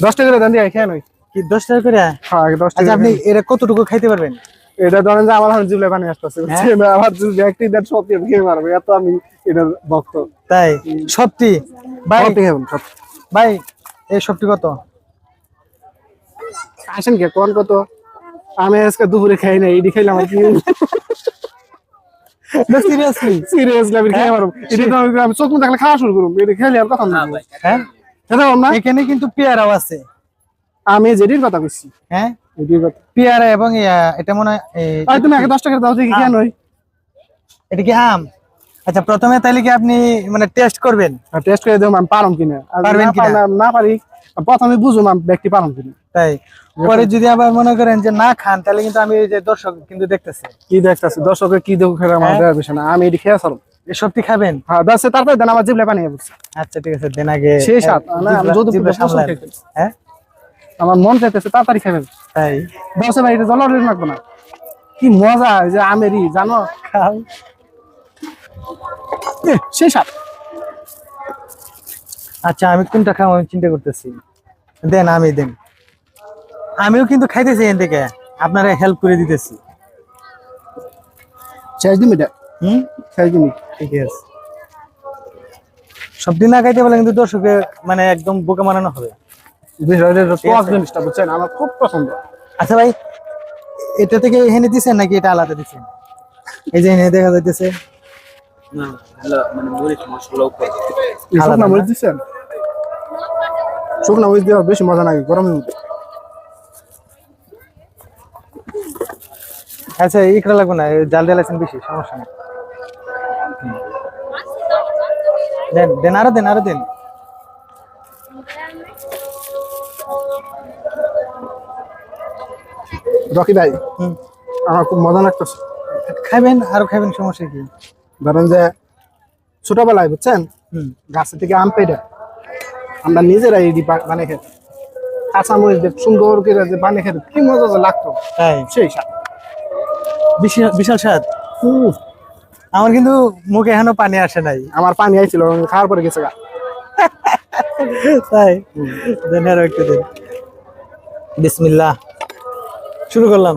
দশ টাকা করে দেন দিয়ে খেয়ে নই। কি দশ টাকা করে? হ্যাঁ দশ আচ্ছা টাকা আপনি এটা কতটুকু খাইতে পারবেন? এটা ধরেন যে আমার জিবলে পানি আসতেছে হ্যাঁ? আমার দেন সব দিয়ে খেয়ে এত আমি এটার ভক্ত। তাই? সত্যি? ভাই। ভাই এই সবটি কত? আসেন কে কোন কত? আমি আজকে দুপুরে খাই নাই এটি খাইলাম আর কি। সিরিয়াসলি সিরিয়াসলি আমি খেয়ে পারব এটি আমি- আমি চোখ মুখ দেখলে খাওয়া শুরু করব এটি খেলে আর কথা না হ্যাঁ? না এখানে কিন্তু পেয়ারাও আছে। আমি যেটির কথা বলছি হ্যাঁ? এটির কথা। পেয়ারা এবং এটা মনে হয় তুমি আগে দশ টাকা দাও দেখি নই এটা কি আম? আচ্ছা প্রথমে তাহলে কি আপনি মানে টেস্ট করবেন? টেস্ট করে দেবো আমি পারম কিনা। পারবেন না কিনা? না পারি প্রথমে বুঝুম আমি ব্যক্তি পারম কিনা। তাই। পরে যদি আবার মনে করেন যে না খান তাহলে কিন্তু আমি এই যে দর্শক কিন্তু দেখতেছি। কি দেখতেছি? দর্শকের কি দেখো খেলে আমার হ্যাঁ? দেওয়ার বিষয় না। আমি এটি খেয়ে সবটি খাবেন? হ্যাঁ দাসে তারপরে দেন আমার জিবলে পানি বলছে আচ্ছা ঠিক আছে দেন আগে সেই সাত না আমি যদি প্রশ্ন হ্যাঁ? আমার মন চাইতেছে তাড়াতাড়ি খাবেন তাই? দশে ভাই এটা জলের লাগবে না। কি মজা যে আমেরি জানো? খাও। সেই সাত আচ্ছা আমি কোনটা খাব আমি চিন্তা করতেছি। দেন আমি দেন। আমিও কিন্তু খাইতেছি এখান থেকে। আপনারা হেল্প করে দিতেছি। শেষ দিন এটা। হুম? আছে সবদিন না খাইতে বলে কিন্তু দর্শকে মানে একদম বোকা মানানো হবে। বিষয়টা জিনিসটা বুঝছেন? আমার খুব পছন্দ। আচ্ছা ভাই এটা থেকে এখানে দিছেন নাকি এটা আলাদা দিছেন? এই যে এখানে দেখা যাইতেছে। না মানে মরিচ মশলা উপর। শুকনা মরিচ দিচ্ছেন শুকনা মরিচ দেওয়া বেশি মজা লাগে গরমের মধ্যে। আচ্ছা ইকরা লাগবে না জাল দিয়ে লাগছেন বেশি সমস্যা নেই। দেন দেন আরও দেন আরও দেন। রকি ভাই হুম। আমার খুব মজা লাগতেছে। খাবেন আরও খাবেন সমস্যা কি? ধরেন যে ছোটবেলায় বুঝছেন? হুম। গাছে থেকে আম পেড়ে আমরা নিজেরাই এটি বা- বানিয়ে খেতে। কাঁচা মরিচ দিয়ে সুন্দর করে যে বানিয়ে খেতে কি মজা যে লাগতো। সেই স্বাদ। বিশাল স্বাদ। উম, আমার কিন্তু মুখে এখনও পানি আসে নাই। আমার পানি আইছিল খাওয়ার পরে গেছে গা। তাই? দেন আরও একটু দেন। বিসমিল্লাহ। শুরু করলাম।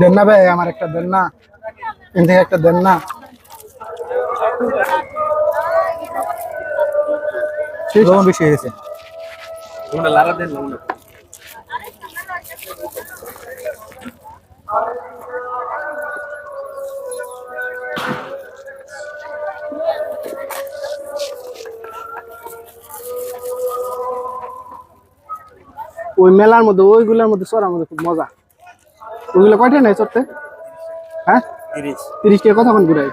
দেন। না ভাই আমার একটা দেন না। এন থেকে একটা দেন না। লবণ বেশি হয়ে গেছে। লারা দেন না ওই মেলার মধ্যে ওইগুলোর মধ্যে চড়ার মধ্যে খুব মজা। ওইগুলো কয়টা নাই চড়তে? হ্যাঁ? তিরিশ। তিরিশ টাকা কতক্ষণ ঘুরাই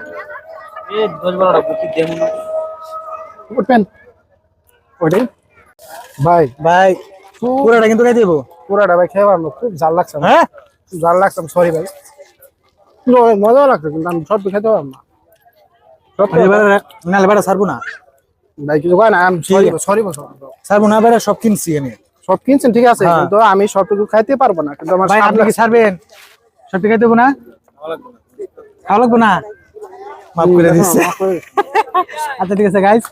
উঠবেন ওইটাই। ভাই। ভাই পুরোটা কিন্তু খাই দেবো। পুরাটা ভাই খেয়ে পারব খুব জাল লাগছে হ্যাঁ? জাল লাগছে সরি ভাই। লাগছে কিন্তু আমি সব খেতে পারব। না নালে ছাড়বো না। ভাই কিছু কয় না আমি সরি সরি বলছো ছাড়বো না এবার সব কিনছি আমি। সব কিনছেন ঠিক আছে? হ্যাঁ। কিন্তু আমি সবটুকু খাইতে পারব না কিন্তু আমার আপনি কি ছাড়বেন? সবটুকু খাইতে না? খাওয়া লাগবো না? মাফ করে দিচ্ছে আচ্ছা ঠিক আছে গাইস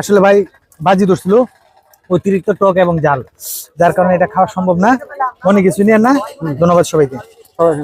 আসলে ভাই বাজি ধরছিল অতিরিক্ত টক এবং জাল। যার কারণে এটা খাওয়া সম্ভব না। অনেক কিছু নিয়ে না। ধন্যবাদ সবাইকে। সবাই